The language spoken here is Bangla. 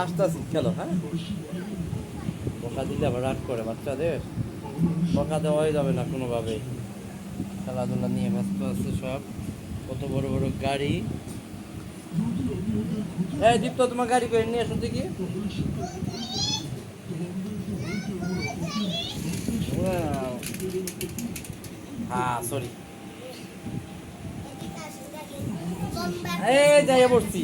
আসতেছি খেলো হ্যাঁ? বকা দিলে আবার রাগ করে বাচ্চাদের। বকা দেওয়াই যাবে না কোনোভাবে খেলাধুলা নিয়ে ব্যস্ত আছে সব। কত বড় বড় গাড়ি। হ্যাঁ দীপ্ত, তোমার গাড়ি করে নিয়ে আসো দেখি. হ্যাঁ সরি এই যাই পড়ছি।